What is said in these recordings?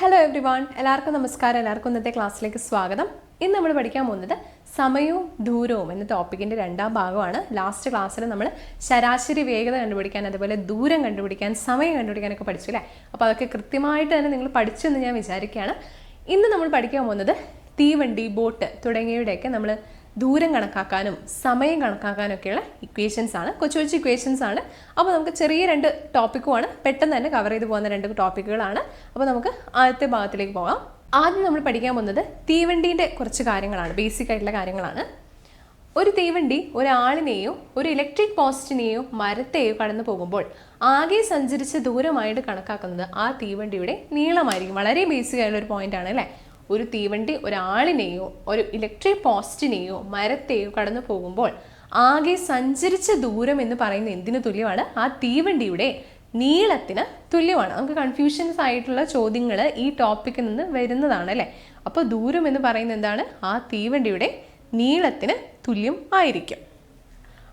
Hello every one എല്ലാവർക്കും നമസ്കാരം. എല്ലാവർക്കും ഇന്നത്തെ ക്ലാസ്സിലേക്ക് സ്വാഗതം. ഇന്ന് നമ്മൾ പഠിക്കാൻ പോകുന്നത് സമയവും ദൂരവും എന്ന ടോപ്പിക്കിന്റെ രണ്ടാം ഭാഗമാണ്. ലാസ്റ്റ് ക്ലാസ്സിൽ നമ്മൾ ശരാശരി വേഗത കണ്ടുപിടിക്കാൻ അതുപോലെ ദൂരം കണ്ടുപിടിക്കാൻ സമയം കണ്ടുപിടിക്കാനൊക്കെ പഠിച്ചു അല്ലേ? അപ്പോൾ അതൊക്കെ കൃത്യമായിട്ട് തന്നെ നിങ്ങൾ പഠിച്ചെന്ന് ഞാൻ വിചാരിക്കുകയാണ്. ഇന്ന് നമ്മൾ പഠിക്കാൻ പോകുന്നത് തീവണ്ടി ബോട്ട് തുടങ്ങിയവയുടെയൊക്കെ നമ്മൾ ദൂരം കണക്കാക്കാനും സമയം കണക്കാക്കാനും ഒക്കെയുള്ള ഇക്വേഷൻസ് ആണ്. കൊച്ചു കൊച്ചു ഇക്വേഷൻസ് ആണ്. അപ്പോൾ നമുക്ക് ചെറിയ രണ്ട് ടോപ്പിക്കുമാണ് പെട്ടെന്ന് തന്നെ കവർ ചെയ്ത് പോകുന്ന രണ്ട് ടോപ്പിക്കുകളാണ് അപ്പോൾ നമുക്ക് ആദ്യത്തെ ഭാഗത്തിലേക്ക് പോകാം. ആദ്യം നമ്മൾ പഠിക്കാൻ പോകുന്നത് തീവണ്ടീന്റെ കുറച്ച് കാര്യങ്ങളാണ്. ബേസിക് ആയിട്ടുള്ള കാര്യങ്ങളാണ്. ഒരു തീവണ്ടി ഒരാളിനെയോ ഒരു ഇലക്ട്രിക് പോസ്റ്റിനെയോ മരത്തെയോ കടന്നു പോകുമ്പോൾ ആകെ സഞ്ചരിച്ച ദൂരമായിട്ട് കണക്കാക്കുന്നത് ആ തീവണ്ടിയുടെ നീളമായിരിക്കും. വളരെ ബേസിക് ആയിട്ടുള്ള ഒരു പോയിന്റ് ആണ് അല്ലേ? ഒരു തീവണ്ടി ഒരാളിനെയോ ഒരു ഇലക്ട്രിക് പോസ്റ്റിനെയോ മരത്തെയോ കടന്നു പോകുമ്പോൾ ആകെ സഞ്ചരിച്ച ദൂരം എന്ന് പറയുന്ന എന്തിനു തുല്യമാണ്? ആ തീവണ്ടിയുടെ നീളത്തിന് തുല്യമാണ്. നമുക്ക് കൺഫ്യൂഷൻസ് ആയിട്ടുള്ള ചോദ്യങ്ങൾ ഈ ടോപ്പിക്കിൽ നിന്ന് വരുന്നതാണ് അല്ലേ? അപ്പോൾ ദൂരം എന്ന് പറയുന്നത് എന്താണ്? ആ തീവണ്ടിയുടെ നീളത്തിന് തുല്യം ആയിരിക്കും.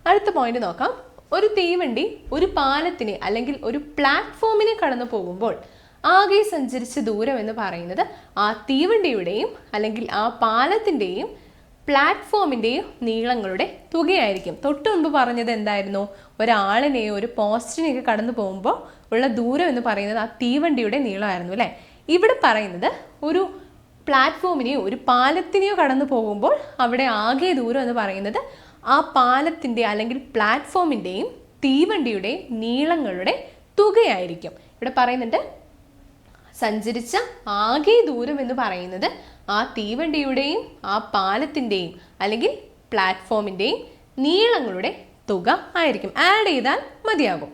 അടുത്ത പോയിന്റ് നോക്കാം. ഒരു തീവണ്ടി ഒരു പാലത്തിനെ അല്ലെങ്കിൽ ഒരു പ്ലാറ്റ്ഫോമിനെ കടന്നു പോകുമ്പോൾ ആകെ സഞ്ചരിച്ച ദൂരം എന്ന് പറയുന്നത് ആ തീവണ്ടിയുടെയും അല്ലെങ്കിൽ ആ പാലത്തിന്റെയും പ്ലാറ്റ്ഫോമിന്റെയും നീളങ്ങളുടെ തുകയായിരിക്കും. തൊട്ട് മുമ്പ് പറഞ്ഞത് എന്തായിരുന്നു? ഒരാളിനെയോ ഒരു പോസ്റ്റിനെയൊക്കെ കടന്നു പോകുമ്പോൾ ഉള്ള ദൂരം എന്ന് പറയുന്നത് ആ തീവണ്ടിയുടെ നീളമായിരുന്നു അല്ലേ? ഇവിടെ പറയുന്നത് ഒരു പ്ലാറ്റ്ഫോമിനെയോ ഒരു പാലത്തിനെയോ കടന്നു പോകുമ്പോൾ അവിടെ ആകെ ദൂരം എന്ന് പറയുന്നത് ആ പാലത്തിന്റെ അല്ലെങ്കിൽ പ്ലാറ്റ്ഫോമിന്റെയും തീവണ്ടിയുടെയും നീളങ്ങളുടെ തുകയായിരിക്കും. ഇവിടെ പറയുന്നുണ്ട് സഞ്ചരിച്ച ആകെ ദൂരം എന്ന് പറയുന്നത് ആ തീവണ്ടിയുടെയും ആ പാലത്തിന്റെയും അല്ലെങ്കിൽ പ്ലാറ്റ്ഫോമിന്റെയും നീളങ്ങളുടെ തുക ആയിരിക്കും. ആഡ് ചെയ്താൽ മതിയാകും.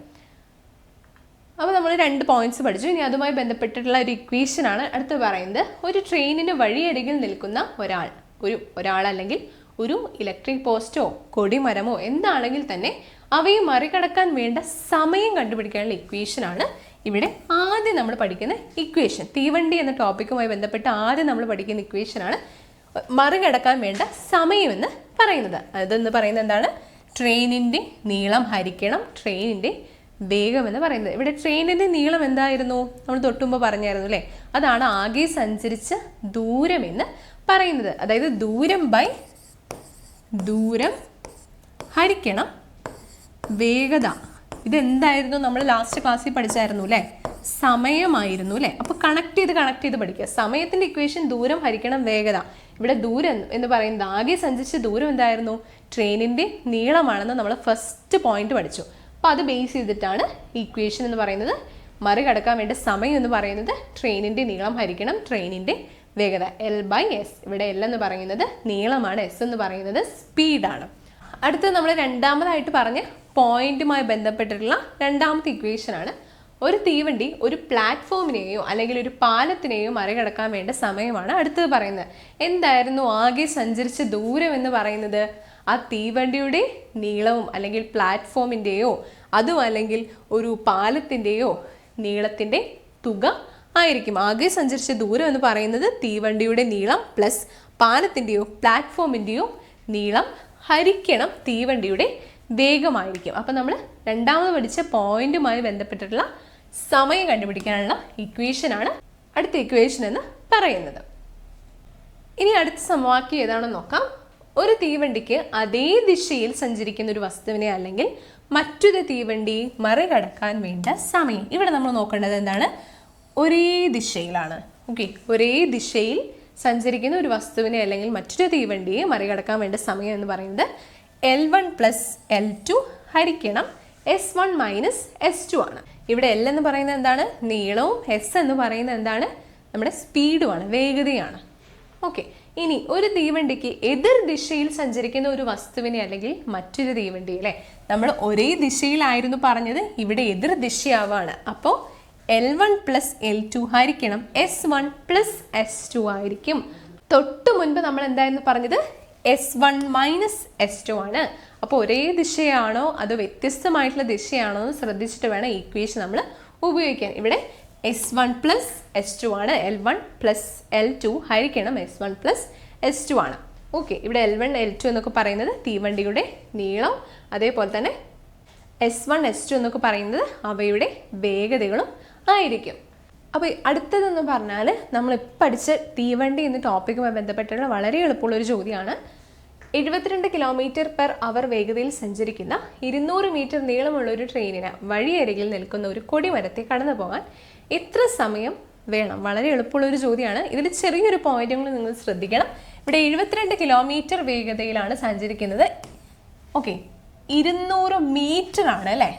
അപ്പോൾ നമ്മൾ രണ്ട് പോയിന്റ്സ് പഠിച്ചു. ഇനി അതുമായി ബന്ധപ്പെട്ടിട്ടുള്ള ഒരു ഇക്വേഷൻ ആണ് അടുത്ത് പറയുന്നത്. ഒരു ട്രെയിനിന് വഴിയരികിൽ നിൽക്കുന്ന ഒരാൾ ഒരു ഒരാൾ അല്ലെങ്കിൽ ഒരു ഇലക്ട്രിക് പോസ്റ്റോ കൊടിമരമോ എന്താണെങ്കിൽ തന്നെ അവയെ മറികടക്കാൻ വേണ്ട സമയം കണ്ടുപിടിക്കാനുള്ള ഇക്വേഷൻ ആണ് ഇവിടെ ആദ്യം നമ്മൾ പഠിക്കുന്ന ഇക്വേഷൻ തീവണ്ടി എന്ന ടോപ്പിക്കുമായി ബന്ധപ്പെട്ട് ആദ്യം നമ്മൾ പഠിക്കുന്ന ഇക്വേഷനാണ് മറികടക്കാൻ വേണ്ട സമയമെന്ന് പറയുന്നത്. അതെന്ന് പറയുന്നത് എന്താണ്? ട്രെയിനിന്റെ നീളം ഹരിക്കണം ട്രെയിനിന്റെ വേഗം എന്ന് പറയുന്നത്. ഇവിടെ ട്രെയിനിന്റെ നീളം എന്തായിരുന്നു? നമ്മൾ തൊട്ടുമ്പോൾ പറഞ്ഞായിരുന്നു അല്ലേ? അതാണ് ആകെ സഞ്ചരിച്ച ദൂരം എന്ന് പറയുന്നത്. അതായത് ദൂരം ബൈ ദൂരം ഹരിക്കണം വേഗത. ഇതെന്തായിരുന്നു? നമ്മൾ ലാസ്റ്റ് ക്ലാസ്സിൽ പഠിച്ചായിരുന്നു അല്ലേ? സമയമായിരുന്നു അല്ലേ? അപ്പോൾ കണക്ട് ചെയ്ത് കണക്ട് ചെയ്ത് പഠിക്കുക. സമയത്തിന്റെ ഇക്വേഷൻ ദൂരം ഹരിക്കണം വേഗത. ഇവിടെ ദൂരം എന്ന് പറയുന്നത് ആകെ സഞ്ചരിച്ച ദൂരം എന്തായിരുന്നു? ട്രെയിനിന്റെ നീളമാണെന്ന് നമ്മൾ ഫസ്റ്റ് പോയിന്റ് പഠിച്ചു. അപ്പോൾ അത് ബേസ് ചെയ്തിട്ടാണ് ഇക്വേഷൻ എന്ന് പറയുന്നത് മറികടക്കാൻ വേണ്ട സമയം എന്ന് പറയുന്നത് ട്രെയിനിന്റെ നീളം ഹരിക്കണം ട്രെയിനിന്റെ വേഗത. എൽ ബൈ എസ് ഇവിടെ എൽ എന്ന് പറയുന്നത് നീളമാണ്. എസ് എന്ന് പറയുന്നത് സ്പീഡാണ് അടുത്തത് നമ്മൾ രണ്ടാമതായിട്ട് പറഞ്ഞ പോയിന്റുമായി ബന്ധപ്പെട്ടിട്ടുള്ള രണ്ടാമത്തെ ഇക്വേഷൻ ആണ്. ഒരു തീവണ്ടി ഒരു പ്ലാറ്റ്ഫോമിനെയോ അല്ലെങ്കിൽ ഒരു പാലത്തിനെയോ മറികടക്കാൻ വേണ്ട സമയമാണ് അടുത്തത് പറയുന്നത്. എന്തായിരുന്നു ആകെ സഞ്ചരിച്ച ദൂരം എന്ന് പറയുന്നത്? ആ തീവണ്ടിയുടെ നീളവും അല്ലെങ്കിൽ പ്ലാറ്റ്ഫോമിന്റെയോ അതും അല്ലെങ്കിൽ ഒരു പാലത്തിന്റെയോ നീളത്തിന്റെ തുക ആയിരിക്കും. ആകെ സഞ്ചരിച്ച ദൂരം എന്ന് പറയുന്നത് തീവണ്ടിയുടെ നീളം പ്ലസ് പാലത്തിന്റെയോ പ്ലാറ്റ്ഫോമിന്റെയോ നീളം ഹരിക്കണം തീവണ്ടിയുടെ വേഗമായിരിക്കും. അപ്പം നമ്മൾ രണ്ടാമത് പഠിച്ച പോയിന്റുമായി ബന്ധപ്പെട്ടിട്ടുള്ള സമയം കണ്ടുപിടിക്കാനുള്ള ഇക്വേഷനാണ് അടുത്ത ഇക്വേഷൻ എന്ന് പറയുന്നത്. ഇനി അടുത്ത സമവാക്യം ഏതാണെന്ന് നോക്കാം. ഒരു തീവണ്ടിക്ക് അതേ ദിശയിൽ സഞ്ചരിക്കുന്ന ഒരു വസ്തുവിനെ അല്ലെങ്കിൽ മറ്റൊരു തീവണ്ടി മറികടക്കാൻ വേണ്ട സമയം. ഇവിടെ നമ്മൾ നോക്കേണ്ടത് എന്താണ്? ഒരേ ദിശയിലാണ്. ഓക്കെ ഒരേ ദിശയിൽ സഞ്ചരിക്കുന്ന ഒരു വസ്തുവിനെ അല്ലെങ്കിൽ മറ്റൊരു തീവണ്ടിയെ മറികടക്കാൻ വേണ്ട സമയം എന്ന് പറയുന്നത് L one plus L two ഹരിക്കണം S one minus S two ആണ്. ഇവിടെ എൽ എന്ന് പറയുന്നത് എന്താണ്? നീളവും എസ് എന്ന് പറയുന്നത് എന്താണ്? നമ്മുടെ സ്പീഡുമാണ് വേഗതയാണ്. ഓക്കെ ഇനി ഒരു തീവണ്ടിക്ക് എതിർ ദിശയിൽ സഞ്ചരിക്കുന്ന ഒരു വസ്തുവിനെ അല്ലെങ്കിൽ മറ്റൊരു തീവണ്ടി അല്ലേ? നമ്മൾ ഒരേ ദിശയിലായിരുന്നു പറഞ്ഞത് ഇവിടെ എതിർ ദിശയാവാണ്. അപ്പോൾ L one plus L two ഹരിക്കണം S one plus S two ആയിരിക്കും. തൊട്ട് മുൻപ് നമ്മൾ എന്തായിരുന്നു പറഞ്ഞത്? S one minus S two ആണ്. അപ്പോൾ ഒരേ ദിശയാണോ അതോ വ്യത്യസ്തമായിട്ടുള്ള ദിശയാണോ എന്ന് ശ്രദ്ധിച്ചിട്ട് വേണം ഈക്വേഷൻ നമ്മൾ ഉപയോഗിക്കാൻ. ഇവിടെ S one plus S two ആണ്. L one plus L two ഹരിക്കണം S one plus S two ആണ്. ഓക്കെ ഇവിടെ എൽ വൺ എൽ ടു എന്നൊക്കെ പറയുന്നത് തീവണ്ടിയുടെ നീളം. അതേപോലെ തന്നെ എസ് വൺ എസ് ടു എന്നൊക്കെ പറയുന്നത് അവയുടെ വേഗതകളും ആയിരിക്കും. അപ്പോൾ അടുത്തതെന്ന് പറഞ്ഞാൽ നമ്മൾ പഠിച്ച തീവണ്ടി എന്ന ടോപ്പിക്കുമായി ബന്ധപ്പെട്ടുള്ള വളരെ എളുപ്പമുള്ള ഒരു ചോദ്യമാണ് എഴുപത്തിരണ്ട് കിലോമീറ്റർ പെർ അവർ വേഗതയിൽ സഞ്ചരിക്കുന്ന ഇരുന്നൂറ് മീറ്റർ നീളമുള്ള ഒരു ട്രെയിനിന് വഴിയരികിൽ നിൽക്കുന്ന ഒരു കൊടിമരത്തെ കടന്നു പോകാൻ എത്ര സമയം വേണം? വളരെ എളുപ്പമുള്ള ഒരു ചോദ്യമാണ്. ഇതിൽ ചെറിയൊരു പോയിന്റുകൾ നിങ്ങൾ ശ്രദ്ധിക്കണം. ഇവിടെ എഴുപത്തിരണ്ട് കിലോമീറ്റർ വേഗതയിലാണ് സഞ്ചരിക്കുന്നത്. ഓക്കെ ഇരുന്നൂറ് മീറ്റർ ആണ് അല്ലേ?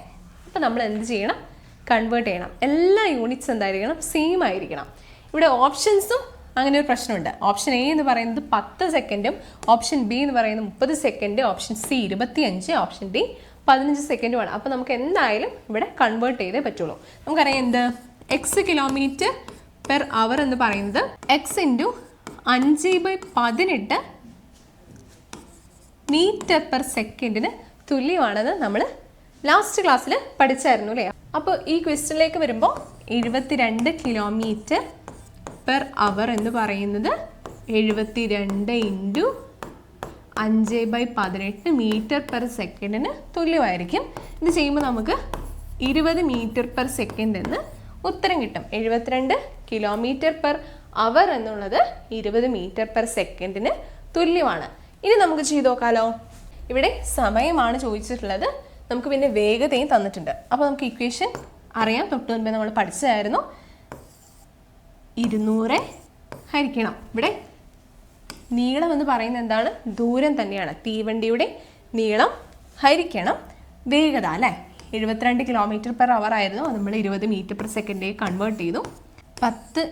അപ്പം നമ്മൾ എന്ത് ചെയ്യണം? കൺവേർട്ട് ചെയ്യണം. എല്ലാ യൂണിറ്റ്സ് എന്തായിരിക്കണം? സെയിം ആയിരിക്കണം. ഇവിടെ ഓപ്ഷൻസും അങ്ങനെ ഒരു പ്രശ്നമുണ്ട്. ഓപ്ഷൻ എ എന്ന് പറയുന്നത് പത്ത് സെക്കൻഡും ഓപ്ഷൻ ബി എന്ന് പറയുന്നത് മുപ്പത് സെക്കൻഡ് ഓപ്ഷൻ സി ഇരുപത്തിയഞ്ച് ഓപ്ഷൻ ഡി പതിനഞ്ച് സെക്കൻഡുമാണ് അപ്പോൾ നമുക്ക് എന്തായാലും ഇവിടെ കൺവേർട്ട് ചെയ്തേ പറ്റുള്ളൂ. നമുക്കറിയാം എന്ത്? എക്സ് കിലോമീറ്റർ പെർ അവർ എന്ന് പറയുന്നത് എക്സ് ഇന്റു അഞ്ച് ബൈ പതിനെട്ട് മീറ്റർ പെർ സെക്കൻഡിന് തുല്യമാണെന്ന് നമ്മൾ ലാസ്റ്റ് ക്ലാസ്സിൽ പഠിച്ചായിരുന്നു അല്ലേ അപ്പോൾ ഈ ക്വസ്റ്റ്യനിലേക്ക് വരുമ്പോൾ എഴുപത്തിരണ്ട് കിലോമീറ്റർ പെർ അവർ എന്ന് പറയുന്നത് എഴുപത്തിരണ്ട് ഇന്റു അഞ്ച് ബൈ പതിനെട്ട് മീറ്റർ പെർ സെക്കൻഡിന് തുല്യമായിരിക്കും. ഇത് ചെയ്യുമ്പോൾ നമുക്ക് ഇരുപത് മീറ്റർ പെർ സെക്കൻഡ് എന്ന് ഉത്തരം കിട്ടും. എഴുപത്തിരണ്ട് കിലോമീറ്റർ പെർ അവർ എന്നുള്ളത് ഇരുപത് മീറ്റർ പെർ സെക്കൻഡിന് തുല്യമാണ്. ഇനി നമുക്ക് ചെയ്തു നോക്കാലോ. ഇവിടെ സമയമാണ് ചോദിച്ചിട്ടുള്ളത്. നമുക്ക് പിന്നെ വേഗതയും തന്നിട്ടുണ്ട്. അപ്പോൾ നമുക്ക് ഇക്വേഷൻ അറിയാം. തൊട്ട് മുൻപേ നമ്മൾ പഠിച്ചതായിരുന്നു. ഇരുന്നൂറ് ഹരിക്കണം. ഇവിടെ നീളം എന്ന് പറയുന്നത് എന്താണ്? ദൂരം തന്നെയാണ്. തീവണ്ടിയുടെ നീളം ഹരിക്കണം. വേഗത അല്ലേ? എഴുപത്തിരണ്ട് കിലോമീറ്റർ പെർ അവർ ആയിരുന്നു. നമ്മൾ ഇരുപത് മീറ്റർ പെർ സെക്കൻഡേ കൺവേർട്ട് ചെയ്തു. പത്ത്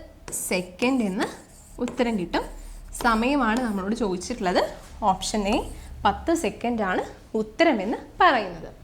സെക്കൻഡ് എന്ന് ഉത്തരം കിട്ടും. സമയമാണ് നമ്മളോട് ചോദിച്ചിട്ടുള്ളത്. ഓപ്ഷൻ എ പത്ത് സെക്കൻഡാണ് ഉത്തരമെന്ന് പറയുന്നത്.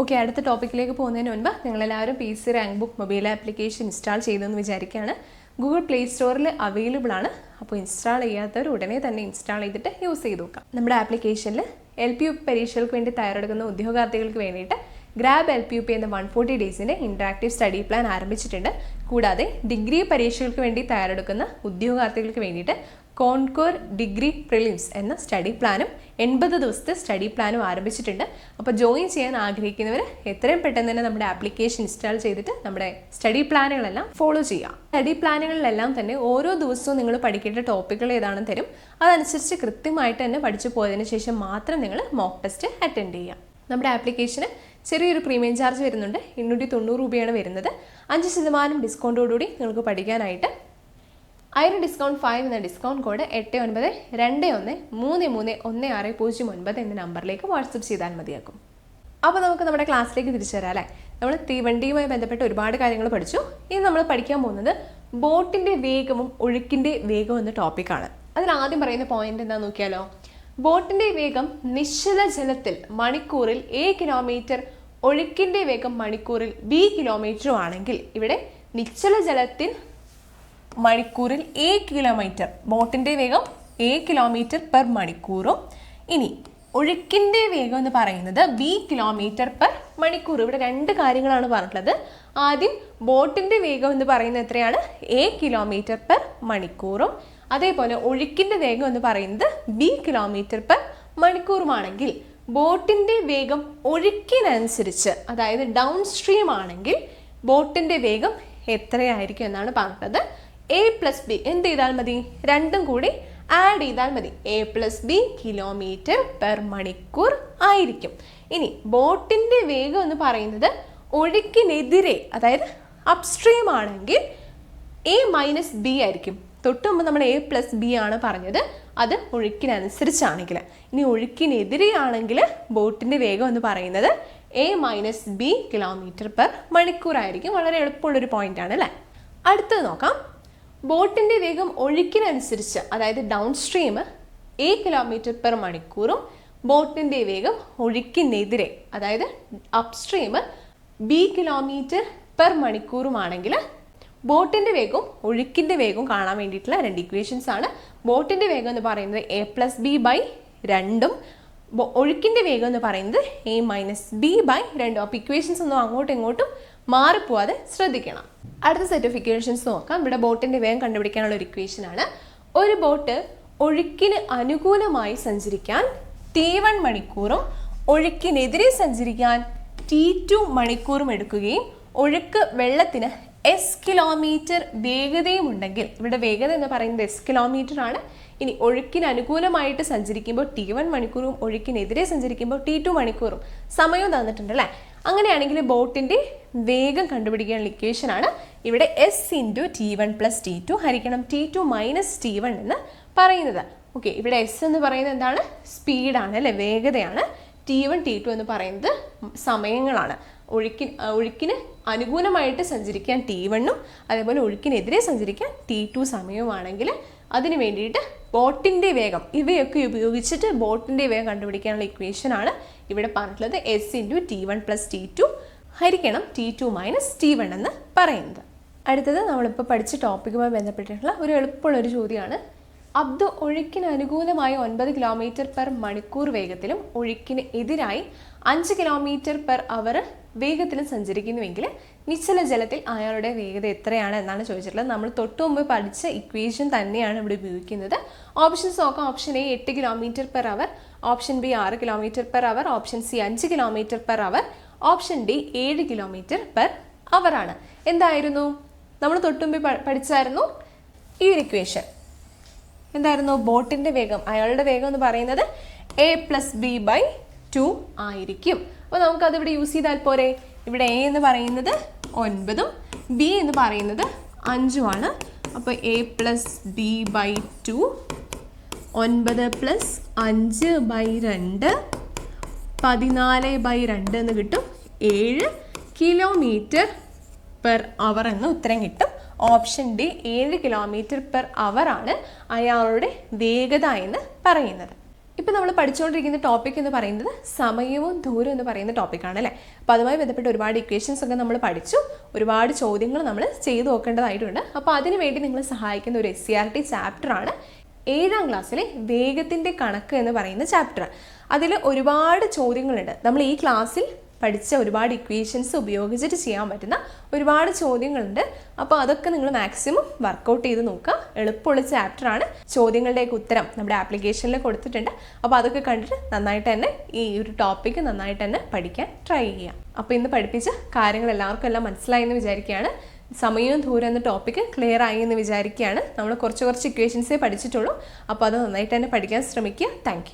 ഓക്കെ അടുത്ത ടോപ്പിക്കിലേക്ക് പോകുന്നതിന് മുൻപ് നിങ്ങളെല്ലാവരും P C rank book mobile application install ചെയ്തെന്ന് വിചാരിക്കുകയാണ്. ഗൂഗിൾ പ്ലേ സ്റ്റോറിൽ അവൈലബിൾ ആണ്. അപ്പോൾ ഇൻസ്റ്റാൾ ചെയ്യാത്തവർ ഉടനെ തന്നെ ഇൻസ്റ്റാൾ ചെയ്തിട്ട് യൂസ് ചെയ്ത് നോക്കാം. നമ്മുടെ ആപ്ലിക്കേഷനിൽ എൽ പി യു പരീക്ഷകൾക്ക് വേണ്ടി തയ്യാറെടുക്കുന്ന ഉദ്യോഗാർത്ഥികൾക്ക് വേണ്ടിയിട്ട് grab L P U P എന്ന വൺ ഫോർട്ടി ഡേയ്സിന്റെ ഇൻട്രാക്റ്റീവ് സ്റ്റഡി പ്ലാൻ ആരംഭിച്ചിട്ടുണ്ട്. കൂടാതെ ഡിഗ്രി പരീക്ഷകൾക്ക് വേണ്ടി തയ്യാറെടുക്കുന്ന ഉദ്യോഗാർത്ഥികൾക്ക് വേണ്ടിയിട്ട് കോൺകോർ ഡിഗ്രി പ്രിലിംസ് എന്ന സ്റ്റഡി പ്ലാനും എൺപത് ദിവസത്തെ സ്റ്റഡി പ്ലാനും ആരംഭിച്ചിട്ടുണ്ട്. അപ്പോൾ ജോയിൻ ചെയ്യാൻ ആഗ്രഹിക്കുന്നവർ എത്രയും പെട്ടെന്ന് തന്നെ നമ്മുടെ ആപ്ലിക്കേഷൻ ഇൻസ്റ്റാൾ ചെയ്തിട്ട് നമ്മുടെ സ്റ്റഡി പ്ലാനുകളെല്ലാം ഫോളോ ചെയ്യുക. സ്റ്റഡി പ്ലാനുകളിലെല്ലാം തന്നെ ഓരോ ദിവസവും നിങ്ങൾ പഠിക്കേണ്ട ടോപ്പിക്കുകൾ ഏതാണെന്ന് തരും. അതനുസരിച്ച് കൃത്യമായിട്ട് തന്നെ പഠിച്ചു പോയതിന് ശേഷം മാത്രം നിങ്ങൾ മോക്ക് ടെസ്റ്റ് അറ്റൻഡ് ചെയ്യുക. നമ്മുടെ ആപ്ലിക്കേഷന് ചെറിയൊരു പ്രീമിയം ചാർജ് വരുന്നുണ്ട്. എണ്ണൂറ്റി തൊണ്ണൂറ് രൂപയാണ് വരുന്നത്. അഞ്ച് ശതമാനം ഡിസ്കൗണ്ടോടുകൂടി നിങ്ങൾക്ക് പഠിക്കാനായിട്ട് ആയിരം ഡിസ്കൗണ്ട് ഫൈവ് എന്ന ഡിസ്കൗണ്ട് കോഡ് എട്ട് ഒൻപത് രണ്ട് ഒന്ന് മൂന്ന് മൂന്ന് ഒന്ന് ആറ് പൂജ്യം ഒൻപത് എന്ന നമ്പറിലേക്ക് വാട്സപ്പ് ചെയ്താൽ മതിയാക്കും അപ്പോൾ നമുക്ക് നമ്മുടെ ക്ലാസ്സിലേക്ക് തിരിച്ചു വരാം അല്ലേ? നമ്മൾ തീവണ്ടിയുമായി ബന്ധപ്പെട്ട് ഒരുപാട് കാര്യങ്ങൾ പഠിച്ചു. ഇനി നമ്മൾ പഠിക്കാൻ പോകുന്നത് ബോട്ടിന്റെ വേഗവും ഒഴുക്കിന്റെ വേഗവും എന്ന ടോപ്പിക്കാണ് അതിൽ ആദ്യം പറയുന്ന പോയിന്റ് എന്താണെന്ന് നോക്കിയാലോ? ബോട്ടിന്റെ വേഗം നിശ്ചല ജലത്തിൽ മണിക്കൂറിൽ എ കിലോമീറ്റർ ഒഴുക്കിന്റെ വേഗം മണിക്കൂറിൽ ബി കിലോമീറ്ററും ആണെങ്കിൽ ഇവിടെ നിശ്ചല ജലത്തിൽ മണിക്കൂറിൽ എ കിലോമീറ്റർ. ബോട്ടിന്റെ വേഗം എ കിലോമീറ്റർ പെർ മണിക്കൂറും. ഇനി ഒഴുക്കിന്റെ വേഗം എന്ന് പറയുന്നത് ബി കിലോമീറ്റർ പെർ മണിക്കൂർ. ഇവിടെ രണ്ട് കാര്യങ്ങളാണ് പറഞ്ഞിട്ടുള്ളത്. ആദ്യം ബോട്ടിന്റെ വേഗം എന്ന് പറയുന്നത് എത്രയാണ്? എ കിലോമീറ്റർ പെർ മണിക്കൂറും. അതേപോലെ ഒഴുക്കിന്റെ വേഗം എന്ന് പറയുന്നത് ബി കിലോമീറ്റർ പെർ മണിക്കൂറുമാണെങ്കിൽ ബോട്ടിന്റെ വേഗം ഒഴുക്കിനനുസരിച്ച് അതായത് ഡൗൺ സ്ട്രീം ആണെങ്കിൽ ബോട്ടിന്റെ വേഗം എത്രയായിരിക്കും എന്നാണ് പറഞ്ഞത് എ പ്ലസ് ബി എന്ത് ചെയ്താൽ മതി? രണ്ടും കൂടി ആഡ് ചെയ്താൽ മതി. A plus B kilometre per മണിക്കൂർ ആയിരിക്കും. ഇനി ബോട്ടിന്റെ വേഗം എന്ന് പറയുന്നത് ഒഴുക്കിനെതിരെ അതായത് അപ്സ്ട്രീം ആണെങ്കിൽ എ മൈനസ് ബി ആയിരിക്കും. തൊട്ട് മുമ്പ് നമ്മൾ എ പ്ലസ് ബി ആണ് പറഞ്ഞത്. അത് ഒഴുക്കിനനുസരിച്ചാണെങ്കിൽ ഇനി ഒഴുക്കിനെതിരെ ആണെങ്കിൽ ബോട്ടിന്റെ വേഗം എന്ന് പറയുന്നത് A minus B kilometre per മണിക്കൂർ ആയിരിക്കും വളരെ എളുപ്പമുള്ളൊരു പോയിന്റ് ആണ് അല്ലേ? അടുത്തത് നോക്കാം. ബോട്ടിന്റെ വേഗം ഒഴുക്കിനനുസരിച്ച് അതായത് down stream A kilometre per മണിക്കൂറും ബോട്ടിന്റെ വേഗം ഒഴുക്കിനെതിരെ അതായത് അപ്സ്ട്രീം ബി കിലോമീറ്റർ പെർ മണിക്കൂറുമാണെങ്കിൽ ബോട്ടിന്റെ വേഗവും ഒഴുക്കിന്റെ വേഗവും കാണാൻ വേണ്ടിയിട്ടുള്ള രണ്ട് ഇക്വേഷൻസ് ആണ്. ബോട്ടിന്റെ വേഗം എന്ന് പറയുന്നത് എ പ്ലസ് ബി ബൈ രണ്ടും ഒഴുക്കിന്റെ വേഗം എന്ന് പറയുന്നത് എ മൈനസ് ബി ബൈ രണ്ടും. അപ്പോൾ ഇക്വേഷൻസ് ഒന്നും അങ്ങോട്ടും ഇങ്ങോട്ടും മാറിപ്പോവാതെ ശ്രദ്ധിക്കണം. അടുത്ത സെറ്റ് ഓഫ് ഇക്വേഷൻസ് നോക്കാം. ഇവിടെ ബോട്ടിന്റെ വേഗം കണ്ടുപിടിക്കാനുള്ള ഒരു ഇക്വേഷൻ ആണ്. ഒരു ബോട്ട് ഒഴുക്കിന് അനുകൂലമായി സഞ്ചരിക്കാൻ ടി വൺ മണിക്കൂറും ഒഴുക്കിനെതിരെ സഞ്ചരിക്കാൻ ടി ടു മണിക്കൂറും എടുക്കുകയും ഒഴുക്ക് വെള്ളത്തിന് എസ് കിലോമീറ്റർ വേഗതയും ഉണ്ടെങ്കിൽ ഇവിടെ വേഗത എന്ന് പറയുന്നത് എസ് കിലോമീറ്റർ ആണ്. ഇനി ഒഴുക്കിന് അനുകൂലമായിട്ട് സഞ്ചരിക്കുമ്പോൾ ടി വൺ മണിക്കൂറും ഒഴുക്കിനെതിരെ സഞ്ചരിക്കുമ്പോൾ ടി ടു മണിക്കൂറും സമയവും തന്നിട്ടുണ്ട് അല്ലേ? അങ്ങനെയാണെങ്കിൽ ബോട്ടിന്റെ വേഗം കണ്ടുപിടിക്കാനുള്ള ഇക്വേഷൻ ആണ് ഇവിടെ S into T one plus T two ഹരിക്കണം T two minus T one എന്ന് പറയുന്നത്. ഓക്കെ ഇവിടെ എസ് എന്ന് പറയുന്നത് എന്താണ്? സ്പീഡാണ് അല്ലേ? വേഗതയാണ്. ടി വൺ ടി ടു എന്ന് പറയുന്നത് സമയങ്ങളാണ്. ഒഴുക്കി ഒഴുക്കിന് അനുകൂലമായിട്ട് സഞ്ചരിക്കാൻ ടി വണ്ണും അതേപോലെ ഒഴുക്കിനെതിരെ സഞ്ചരിക്കാൻ ടി ടു സമയവുമാണെങ്കിൽ അതിന് വേണ്ടിയിട്ട് ബോട്ടിന്റെ വേഗം ഇവയൊക്കെ ഉപയോഗിച്ചിട്ട് ബോട്ടിന്റെ വേഗം കണ്ടുപിടിക്കാനുള്ള ഇക്വേഷനാണ് ഇവിടെ പറഞ്ഞിട്ടുള്ളത് S into T one plus T two ഹരിക്കണം T two minus T one എന്ന് പറയുന്നത്. അടുത്തത് നമ്മളിപ്പോൾ പഠിച്ച ടോപ്പിക്കുമായി ബന്ധപ്പെട്ടിട്ടുള്ള ഒരു എളുപ്പമുള്ള ഒരു ചോദ്യമാണ്. അബ്ദു ഒഴുക്കിന് അനുകൂലമായി ഒൻപത് കിലോമീറ്റർ പെർ മണിക്കൂർ വേഗത്തിലും ഒഴുക്കിന് എതിരായി അഞ്ച് കിലോമീറ്റർ പെർ അവർ വേഗത്തിൽ സഞ്ചരിക്കുന്നുവെങ്കിൽ നിശ്ചല ജലത്തിൽ അയാളുടെ വേഗത എത്രയാണ് എന്നാണ് ചോദിച്ചിട്ടുള്ളത്. നമ്മൾ തൊട്ടു മുമ്പ് പഠിച്ച ഇക്വേഷൻ തന്നെയാണ് ഇവിടെ ഉപയോഗിക്കുന്നത്. ഓപ്ഷൻസ് നോക്കാം. ഓപ്ഷൻ എ എട്ട് kilometre per hour option B ആറ് kilometre per hour option C അഞ്ച് kilometre per hour option D ഏഴ് കിലോമീറ്റർ പെർ അവർ ആണ്. എന്തായിരുന്നു? നമ്മൾ തൊട്ടുമുമ്പ് മുമ്പ് പഠിച്ചായിരുന്നു ഈ ഒരു ഇക്വേഷൻ എന്തായിരുന്നു? ബോട്ടിന്റെ വേഗം അയാളുടെ വേഗം എന്ന് പറയുന്നത് A plus B by two ആയിരിക്കും. അപ്പോൾ നമുക്ക് ഇവിടെ യൂസ് ചെയ്താൽ പോരെ? ഇവിടെ എ എന്ന് പറയുന്നത് ഒൻപതും ബി എന്ന് പറയുന്നത് അഞ്ചുമാണ് അപ്പോൾ A plus B by two ഒൻപത് പ്ലസ് അഞ്ച് ബൈ രണ്ട് പതിനാല് ബൈ രണ്ട് എന്ന് കിട്ടും. ഏഴ് കിലോമീറ്റർ പെർ അവർ എന്ന് ഉത്തരം കിട്ടും. ഓപ്ഷൻ ഡി ഏഴ് കിലോമീറ്റർ പെർ അവർ ആണ് അയാളുടെ വേഗത എന്ന് പറയുന്നത്. ഇപ്പം നമ്മൾ പഠിച്ചുകൊണ്ടിരിക്കുന്ന ടോപ്പിക് എന്ന് പറയുന്നത് സമയവും ദൂരവും എന്ന് പറയുന്ന ടോപ്പിക്കാണ് അല്ലേ? അപ്പോൾ അതുമായി ബന്ധപ്പെട്ട് ഒരുപാട് ഇക്വേഷൻസ് ഒക്കെ നമ്മൾ പഠിച്ചു. ഒരുപാട് ചോദ്യങ്ങൾ നമ്മൾ ചെയ്തു നോക്കേണ്ടതായിട്ടുണ്ട്. അപ്പോൾ അതിനുവേണ്ടി നിങ്ങൾ സഹായിക്കുന്ന ഒരു എസ് സി ആർ ടി ചാപ്റ്ററാണ് ഏഴാം ക്ലാസ്സിലെ വേഗത്തിന്റെ കണക്ക് എന്ന് പറയുന്ന ചാപ്റ്റർ അതിൽ ഒരുപാട് ചോദ്യങ്ങളുണ്ട്. നമ്മൾ ഈ ക്ലാസ്സിൽ പഠിച്ച ഒരുപാട് ഇക്വേഷൻസ് ഉപയോഗിച്ചിട്ട് ചെയ്യാൻ പറ്റുന്ന ഒരുപാട് ചോദ്യങ്ങളുണ്ട്. അപ്പോൾ അതൊക്കെ നിങ്ങൾ മാക്സിമം വർക്കൗട്ട് ചെയ്ത് നോക്കുക. എളുപ്പമുള്ള ചാപ്റ്ററാണ് ചോദ്യങ്ങളുടെയൊക്കെ ഉത്തരം നമ്മുടെ ആപ്ലിക്കേഷനിൽ കൊടുത്തിട്ടുണ്ട്. അപ്പോൾ അതൊക്കെ കണ്ടിട്ട് നന്നായിട്ട് തന്നെ ഈ ഒരു ടോപ്പിക്ക് നന്നായിട്ട് തന്നെ പഠിക്കാൻ ട്രൈ ചെയ്യാം അപ്പോൾ ഇന്ന് പഠിപ്പിച്ച കാര്യങ്ങൾ എല്ലാവർക്കും എല്ലാം മനസ്സിലായി എന്ന് വിചാരിക്കുകയാണ്. സമയവും ദൂരം എന്ന ടോപ്പിക്ക് ക്ലിയർ ആയി എന്ന് വിചാരിക്കുകയാണ്. നമ്മൾ കുറച്ച് കുറച്ച് ഇക്വേഷൻസേ പഠിച്ചിട്ടുള്ളൂ. അപ്പോൾ അത് നന്നായിട്ട് തന്നെ പഠിക്കാൻ ശ്രമിക്കുക. താങ്ക്